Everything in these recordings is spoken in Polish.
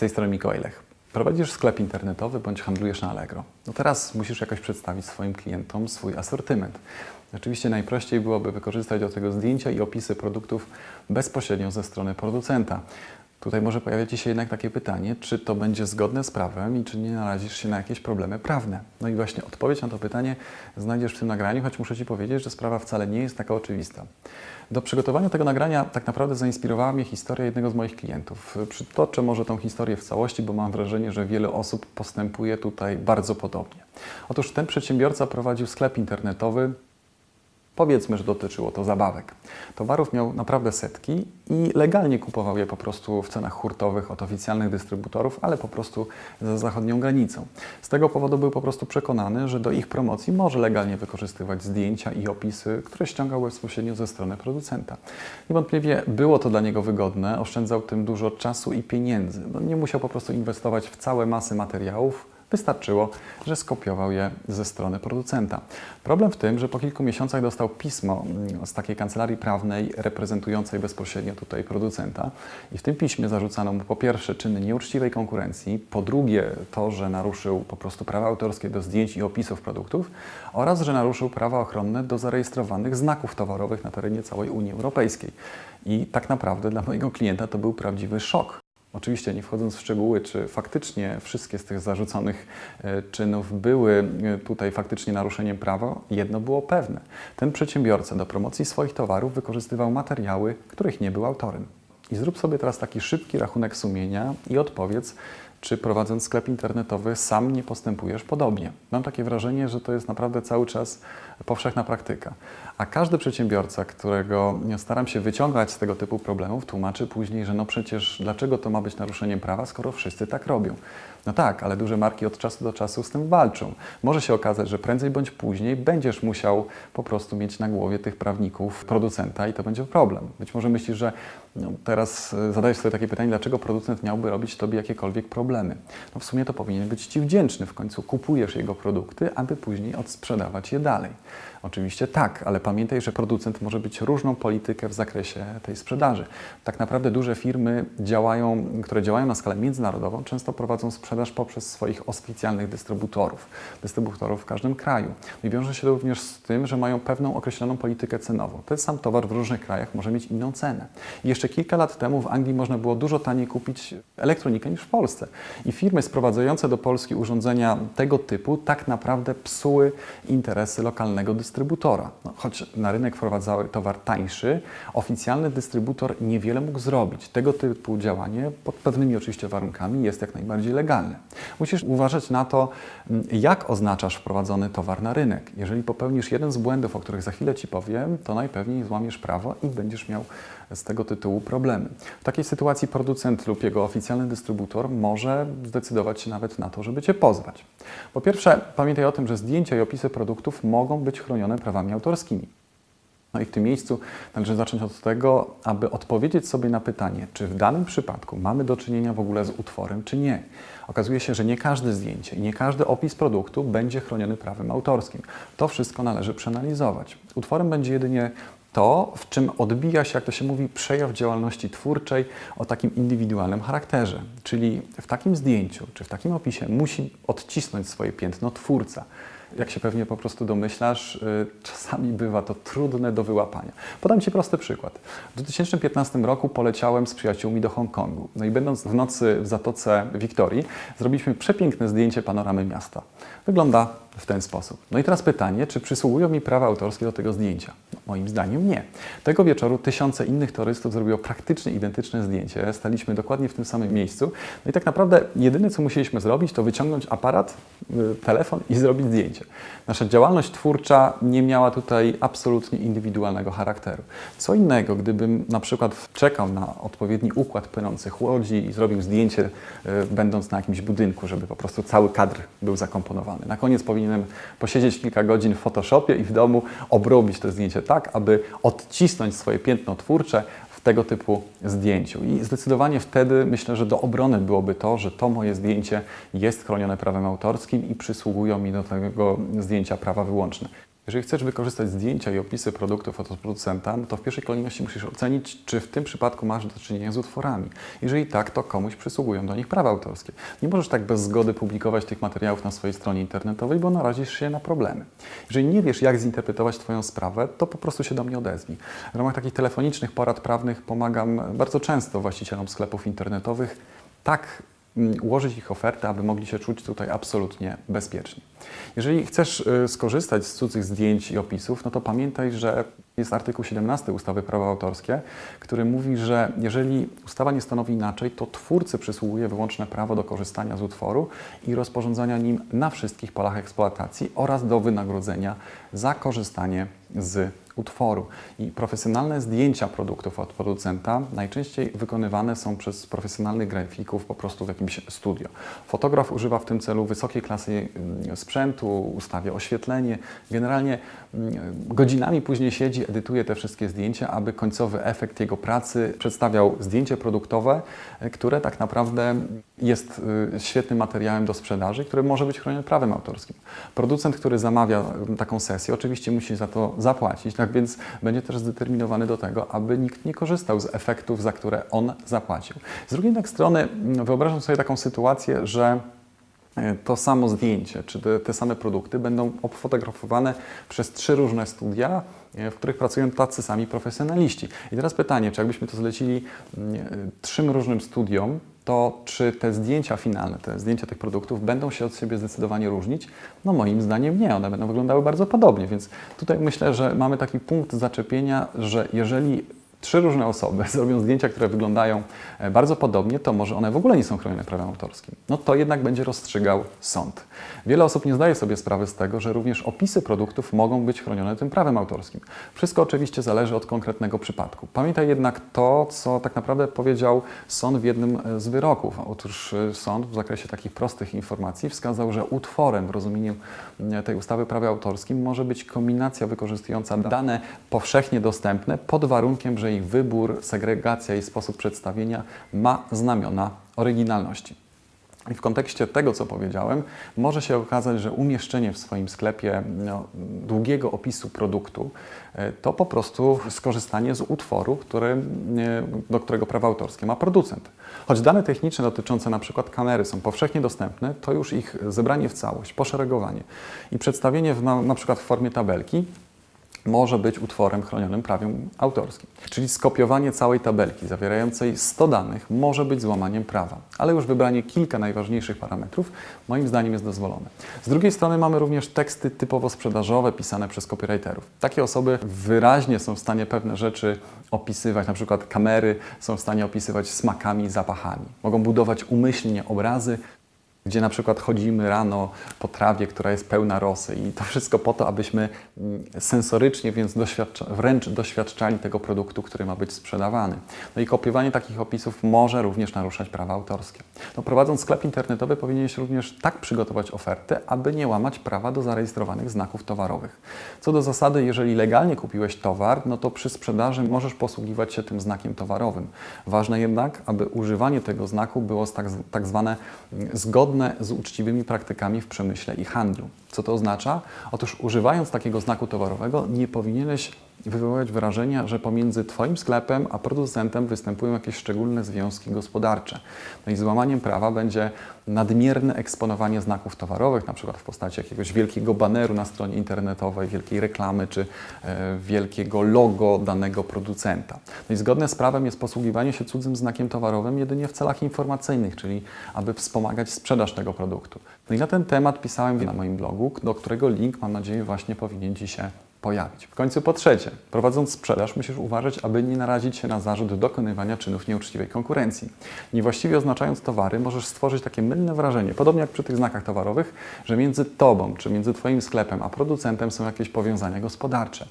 tej strony Mikołaj Lech. Prowadzisz sklep internetowy bądź handlujesz na Allegro. No teraz musisz jakoś przedstawić swoim klientom swój asortyment. Oczywiście najprościej byłoby wykorzystać do tego zdjęcia i opisy produktów bezpośrednio ze strony producenta. Tutaj może pojawiać się jednak takie pytanie, czy to będzie zgodne z prawem i czy nie narazisz się na jakieś problemy prawne. No i właśnie odpowiedź na to pytanie znajdziesz w tym nagraniu, choć muszę Ci powiedzieć, że sprawa wcale nie jest taka oczywista. Do przygotowania tego nagrania tak naprawdę zainspirowała mnie historia jednego z moich klientów. Przytoczę może tą historię w całości, bo mam wrażenie, że wiele osób postępuje tutaj bardzo podobnie. Otóż ten przedsiębiorca prowadził sklep internetowy, Powiedzmy, że dotyczyło to zabawek. Towarów miał naprawdę setki i legalnie kupował je po prostu w cenach hurtowych od oficjalnych dystrybutorów, ale po prostu za zachodnią granicą. Z tego powodu był po prostu przekonany, że do ich promocji może legalnie wykorzystywać zdjęcia i opisy, które ściągał bezpośrednio ze strony producenta. Niewątpliwie było to dla niego wygodne, oszczędzał tym dużo czasu i pieniędzy. No, nie musiał po prostu inwestować w całe masy materiałów, Wystarczyło, że skopiował je ze strony producenta. Problem w tym, że po kilku miesiącach dostał pismo mm, z takiej kancelarii prawnej reprezentującej bezpośrednio tutaj producenta i w tym piśmie zarzucano mu po pierwsze czyny nieuczciwej konkurencji, po drugie to, że naruszył po prostu prawa autorskie do zdjęć i opisów produktów oraz, że naruszył prawa ochronne do zarejestrowanych znaków towarowych na terenie całej Unii Europejskiej. I tak naprawdę dla mojego klienta to był prawdziwy szok. Oczywiście nie wchodząc w szczegóły, czy faktycznie wszystkie z tych zarzuconych e, czynów były e, tutaj faktycznie naruszeniem prawa, jedno było pewne. Ten przedsiębiorca do promocji swoich towarów wykorzystywał materiały, których nie był autorem. I zrób sobie teraz taki szybki rachunek sumienia i odpowiedz, czy prowadząc sklep internetowy sam nie postępujesz podobnie. Mam takie wrażenie, że to jest naprawdę cały czas powszechna praktyka. A każdy przedsiębiorca, którego staram się wyciągać z tego typu problemów, tłumaczy później, że no przecież dlaczego to ma być naruszeniem prawa, skoro wszyscy tak robią. No tak, ale duże marki od czasu do czasu z tym walczą. Może się okazać, że prędzej bądź później będziesz musiał po prostu mieć na głowie tych prawników producenta i to będzie problem. Być może myślisz, że no, teraz e, zadajesz sobie takie pytanie, dlaczego producent miałby robić Tobie jakiekolwiek problemy. No w sumie to powinien być Ci wdzięczny. W końcu kupujesz jego produkty, aby później odsprzedawać je dalej. Oczywiście tak, ale pamiętaj, że producent może być różną politykę w zakresie tej sprzedaży. Tak naprawdę duże firmy działają, które działają na skalę międzynarodową, często prowadzą sprzedaż poprzez swoich oficjalnych dystrybutorów, dystrybutorów w każdym kraju. I wiąże się to również z tym, że mają pewną określoną politykę cenową. Ten sam towar w różnych krajach może mieć inną cenę. I jeszcze kilka lat temu w Anglii można było dużo taniej kupić elektronikę niż w Polsce. I firmy sprowadzające do Polski urządzenia tego typu tak naprawdę psuły interesy lokalnego dystrybutora dystrybutora. No, choć na rynek wprowadzały towar tańszy, oficjalny dystrybutor niewiele mógł zrobić. Tego typu działanie, pod pewnymi oczywiście warunkami, jest jak najbardziej legalne. Musisz uważać na to, mm, jak oznaczasz wprowadzony towar na rynek. Jeżeli popełnisz jeden z błędów, o których za chwilę Ci powiem, to najpewniej złamiesz prawo i będziesz miał z tego tytułu problemy. W takiej sytuacji producent lub jego oficjalny dystrybutor może zdecydować się nawet na to, żeby Cię pozwać. Po pierwsze, pamiętaj o tym, że zdjęcia i opisy produktów mogą być chronione prawami autorskimi. No i w tym miejscu należy zacząć od tego, aby odpowiedzieć sobie na pytanie, czy w danym przypadku mamy do czynienia w ogóle z utworem, czy nie. Okazuje się, że nie każde zdjęcie i nie każdy opis produktu będzie chroniony prawem autorskim. To wszystko należy przeanalizować. Utworem będzie jedynie to, w czym odbija się, jak to się mówi, przejaw działalności twórczej o takim indywidualnym charakterze. Czyli w takim zdjęciu czy w takim opisie musi odcisnąć swoje piętno twórca. Jak się pewnie po prostu domyślasz, y, czasami bywa to trudne do wyłapania. Podam Ci prosty przykład. W 2015 roku poleciałem z przyjaciółmi do Hongkongu. No i będąc w nocy w Zatoce Wiktorii, zrobiliśmy przepiękne zdjęcie panoramy miasta. Wygląda w ten sposób. No i teraz pytanie, czy przysługują mi prawa autorskie do tego zdjęcia? No, moim zdaniem nie. Tego wieczoru tysiące innych turystów zrobiło praktycznie identyczne zdjęcie. Staliśmy dokładnie w tym samym miejscu. No i tak naprawdę jedyne, co musieliśmy zrobić, to wyciągnąć aparat, y, telefon i zrobić zdjęcie. Nasza działalność twórcza nie miała tutaj absolutnie indywidualnego charakteru. Co innego, gdybym na przykład czekał na odpowiedni układ płynących łodzi i zrobił zdjęcie, y, będąc na jakimś budynku, żeby po prostu cały kadr był zakomponowany. Na koniec powinien powinienem posiedzieć kilka godzin w Photoshopie i w domu obrobić to zdjęcie tak, aby odcisnąć swoje piętno twórcze tego typu zdjęciu. I zdecydowanie wtedy myślę, że do obrony byłoby to, że to moje zdjęcie jest chronione prawem autorskim i przysługują mi do tego zdjęcia prawa wyłączne. Jeżeli chcesz wykorzystać zdjęcia i opisy produktów od producenta, no to w pierwszej kolejności musisz ocenić, czy w tym przypadku masz do czynienia z utworami. Jeżeli tak, to komuś przysługują do nich prawa autorskie. Nie możesz tak bez zgody publikować tych materiałów na swojej stronie internetowej, bo narazisz się na problemy. Jeżeli nie wiesz, jak zinterpretować Twoją sprawę, to po prostu się do mnie odezwij. W ramach takich telefonicznych porad prawnych pomagam bardzo często właścicielom sklepów internetowych tak mm, ułożyć ich ofertę, aby mogli się czuć tutaj absolutnie bezpiecznie. Jeżeli chcesz y, skorzystać z cudzych zdjęć i opisów, no to pamiętaj, że jest artykuł 17 ustawy prawa autorskie, który mówi, że jeżeli ustawa nie stanowi inaczej, to twórcy przysługuje wyłączne prawo do korzystania z utworu i rozporządzania nim na wszystkich polach eksploatacji oraz do wynagrodzenia za korzystanie z utworu. I profesjonalne zdjęcia produktów od producenta najczęściej wykonywane są przez profesjonalnych grafików po prostu w jakimś studio. Fotograf używa w tym celu wysokiej klasy mm, sprzętu, ustawia oświetlenie. Generalnie mm, godzinami później siedzi, edytuje te wszystkie zdjęcia, aby końcowy efekt jego pracy przedstawiał zdjęcie produktowe, e, które tak naprawdę jest y, świetnym materiałem do sprzedaży, który może być chroniony prawem autorskim. Producent, który zamawia y, taką sesję, oczywiście musi za to zapłacić, tak więc będzie też zdeterminowany do tego, aby nikt nie korzystał z efektów, za które on zapłacił. Z drugiej strony mm, wyobrażam sobie taką sytuację, że to samo zdjęcie, czy te, te, same produkty będą obfotografowane przez trzy różne studia, e, w których pracują tacy sami profesjonaliści. I teraz pytanie, czy jakbyśmy to zlecili mm, e, trzym różnym studiom, to czy te zdjęcia finalne, te zdjęcia tych produktów będą się od siebie zdecydowanie różnić? No moim zdaniem nie, one będą wyglądały bardzo podobnie, więc tutaj myślę, że mamy taki punkt zaczepienia, że jeżeli trzy różne osoby zrobią zdjęcia, które wyglądają e, bardzo podobnie, to może one w ogóle nie są chronione prawem autorskim. No to jednak będzie rozstrzygał sąd. Wiele osób nie zdaje sobie sprawy z tego, że również opisy produktów mogą być chronione tym prawem autorskim. Wszystko oczywiście zależy od konkretnego przypadku. Pamiętaj jednak to, co tak naprawdę powiedział sąd w jednym e, z wyroków. Otóż e, sąd w zakresie takich prostych informacji wskazał, że utworem w rozumieniu tej ustawy prawie autorskim może być kombinacja wykorzystująca dane powszechnie dostępne pod warunkiem, że ich wybór, segregacja i sposób przedstawienia ma znamiona oryginalności. I w kontekście tego, co powiedziałem, może się okazać, że umieszczenie w swoim sklepie no, długiego opisu produktu e, to po prostu skorzystanie z utworu, który, e, do którego prawa autorskie ma producent. Choć dane techniczne dotyczące przykład kamery są powszechnie dostępne, to już ich zebranie w całość, poszeregowanie i przedstawienie w, na, na przykład w formie tabelki może być utworem chronionym prawem autorskim. Czyli skopiowanie całej tabelki zawierającej 100 danych może być złamaniem prawa, ale już wybranie kilka najważniejszych parametrów moim zdaniem jest dozwolone. Z drugiej strony mamy również teksty typowo sprzedażowe pisane przez copywriterów. Takie osoby wyraźnie są w stanie pewne rzeczy opisywać, na przykład kamery są w stanie opisywać smakami, zapachami. Mogą budować umyślnie obrazy, gdzie na przykład chodzimy rano po trawie, która jest pełna rosy i to wszystko po to, abyśmy mm, sensorycznie więc doświadcza, wręcz doświadczali tego produktu, który ma być sprzedawany. No i kopiowanie takich opisów może również naruszać prawa autorskie. No, prowadząc sklep internetowy powinieneś również tak przygotować ofertę, aby nie łamać prawa do zarejestrowanych znaków towarowych. Co do zasady, jeżeli legalnie kupiłeś towar, no to przy sprzedaży możesz posługiwać się tym znakiem towarowym. Ważne jednak, aby używanie tego znaku było tak, tak zwane mm, zgodne zgodne z uczciwymi praktykami w przemyśle i handlu. Co to oznacza? Otóż używając takiego znaku towarowego nie powinieneś wywoływać wrażenia, że pomiędzy Twoim sklepem a producentem występują jakieś szczególne związki gospodarcze. No i złamaniem prawa będzie nadmierne eksponowanie znaków towarowych, na przykład w postaci jakiegoś wielkiego baneru na stronie internetowej, wielkiej reklamy czy e, wielkiego logo danego producenta. No i zgodne z prawem jest posługiwanie się cudzym znakiem towarowym jedynie w celach informacyjnych, czyli aby wspomagać sprzedaż tego produktu. No i na ten temat pisałem na moim blogu, do którego link mam nadzieję właśnie powinien Ci się pojawić. W końcu po trzecie, prowadząc sprzedaż musisz uważać, aby nie narazić się na zarzut dokonywania czynów nieuczciwej konkurencji. Niewłaściwie oznaczając towary możesz stworzyć takie mylne wrażenie, podobnie jak przy tych znakach towarowych, że między Tobą czy między Twoim sklepem a producentem są jakieś powiązania gospodarcze.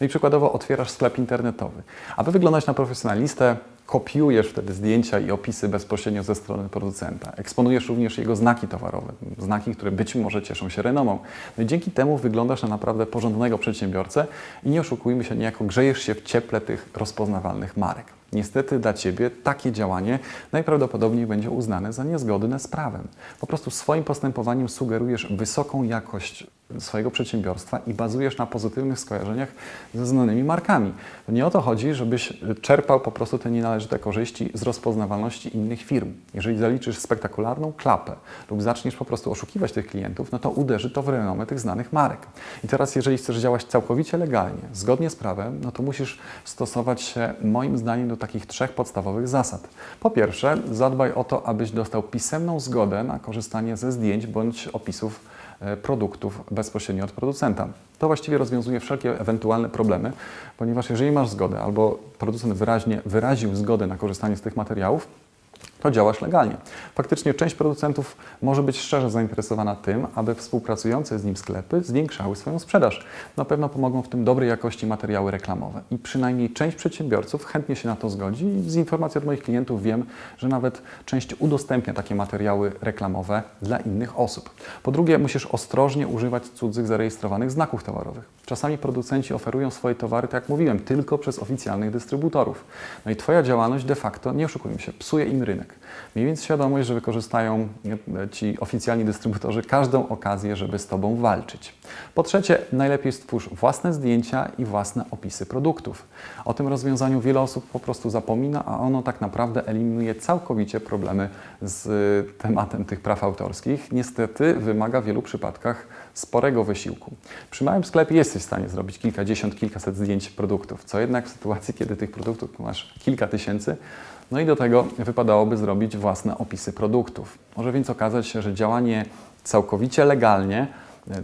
No i przykładowo otwierasz sklep internetowy. Aby wyglądać na profesjonalistę, kopiujesz wtedy zdjęcia i opisy bezpośrednio ze strony producenta. Eksponujesz również jego znaki towarowe, znaki, które być może cieszą się renomą. No i dzięki temu wyglądasz na naprawdę porządnego przedsiębiorcę i nie oszukujmy się, niejako grzejesz się w cieple tych rozpoznawalnych marek. Niestety dla Ciebie takie działanie najprawdopodobniej będzie uznane za niezgodne z prawem. Po prostu swoim postępowaniem sugerujesz wysoką jakość swojego przedsiębiorstwa i bazujesz na pozytywnych skojarzeniach ze znanymi markami. Nie o to chodzi, żebyś czerpał po prostu te nienależyte korzyści z rozpoznawalności innych firm. Jeżeli zaliczysz spektakularną klapę lub zaczniesz po prostu oszukiwać tych klientów, no to uderzy to w renomę tych znanych marek. I teraz, jeżeli chcesz działać całkowicie legalnie, zgodnie z prawem, no to musisz stosować się moim zdaniem do takich trzech podstawowych zasad. Po pierwsze, zadbaj o to, abyś dostał pisemną zgodę na korzystanie ze zdjęć bądź opisów e, produktów bezpośrednio od producenta. To właściwie rozwiązuje wszelkie ewentualne problemy, ponieważ jeżeli masz zgodę albo producent wyraźnie wyraził zgodę na korzystanie z tych materiałów, to działasz legalnie. Faktycznie część producentów może być szczerze zainteresowana tym, aby współpracujące z nim sklepy zwiększały swoją sprzedaż. Na pewno pomogą w tym dobrej jakości materiały reklamowe i przynajmniej część przedsiębiorców chętnie się na to zgodzi z informacji od moich klientów wiem, że nawet część udostępnia takie materiały reklamowe dla innych osób. Po drugie, musisz ostrożnie używać cudzych zarejestrowanych znaków towarowych. Czasami producenci oferują swoje towary, tak jak mówiłem, tylko przez oficjalnych dystrybutorów. No i Twoja działalność de facto, nie oszukujmy się, psuje im rynek. Miej więc świadomość, że wykorzystają ci oficjalni dystrybutorzy każdą okazję, żeby z Tobą walczyć. Po trzecie, najlepiej stwórz własne zdjęcia i własne opisy produktów. O tym rozwiązaniu wiele osób po prostu zapomina, a ono tak naprawdę eliminuje całkowicie problemy z tematem tych praw autorskich. Niestety wymaga w wielu przypadkach sporego wysiłku. Przy małym sklepie jesteś w stanie zrobić kilkadziesiąt, kilkaset zdjęć produktów, co jednak w sytuacji, kiedy tych produktów masz kilka tysięcy, no i do tego wypadałoby zrobić własne opisy produktów. Może więc okazać się, że działanie całkowicie legalnie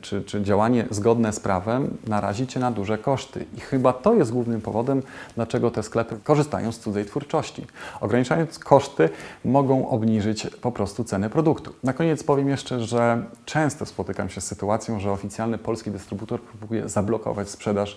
czy, czy działanie zgodne z prawem narazi Cię na duże koszty. I chyba to jest głównym powodem, dlaczego te sklepy korzystają z cudzej twórczości. Ograniczając koszty, mogą obniżyć po prostu cenę produktu. Na koniec powiem jeszcze, że często spotykam się z sytuacją, że oficjalny polski dystrybutor próbuje zablokować sprzedaż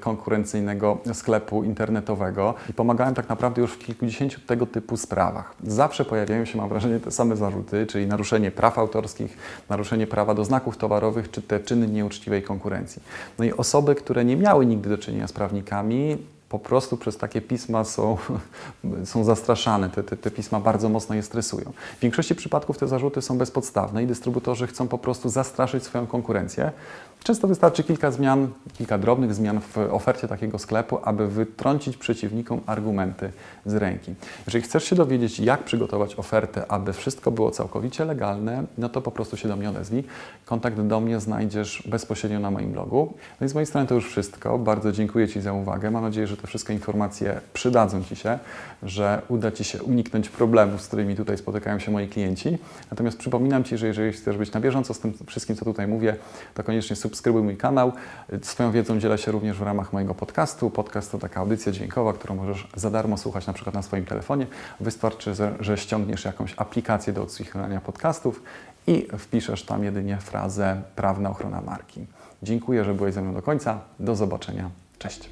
konkurencyjnego sklepu internetowego i pomagałem tak naprawdę już w kilkudziesięciu tego typu sprawach. Zawsze pojawiają się, mam wrażenie, te same zarzuty, czyli naruszenie praw autorskich, naruszenie prawa do znaków towarowych, czy te czyny nieuczciwej konkurencji. No i osoby, które nie miały nigdy do czynienia z prawnikami, po prostu przez takie pisma są, są zastraszane. Te, te, te, pisma bardzo mocno je stresują. W większości przypadków te zarzuty są bezpodstawne i dystrybutorzy chcą po prostu zastraszyć swoją konkurencję. Często wystarczy kilka zmian, kilka drobnych zmian w ofercie takiego sklepu, aby wytrącić przeciwnikom argumenty z ręki. Jeżeli chcesz się dowiedzieć, jak przygotować ofertę, aby wszystko było całkowicie legalne, no to po prostu się do mnie odezwij. Kontakt do mnie znajdziesz bezpośrednio na moim blogu. No i z mojej strony to już wszystko. Bardzo dziękuję Ci za uwagę. Mam nadzieję, że te wszystkie informacje przydadzą Ci się, że uda Ci się uniknąć problemów, z którymi tutaj spotykają się moi klienci. Natomiast przypominam Ci, że jeżeli chcesz być na bieżąco z tym wszystkim, co tutaj mówię, to koniecznie subskrybuj mój kanał. Swoją wiedzą dzielę się również w ramach mojego podcastu. Podcast to taka audycja dźwiękowa, którą możesz za darmo słuchać na przykład na swoim telefonie. Wystarczy, że, ściągniesz jakąś aplikację do odsłuchiwania podcastów i wpiszesz tam jedynie frazę prawna ochrona marki. Dziękuję, że byłeś ze mną do końca. Do zobaczenia. Cześć.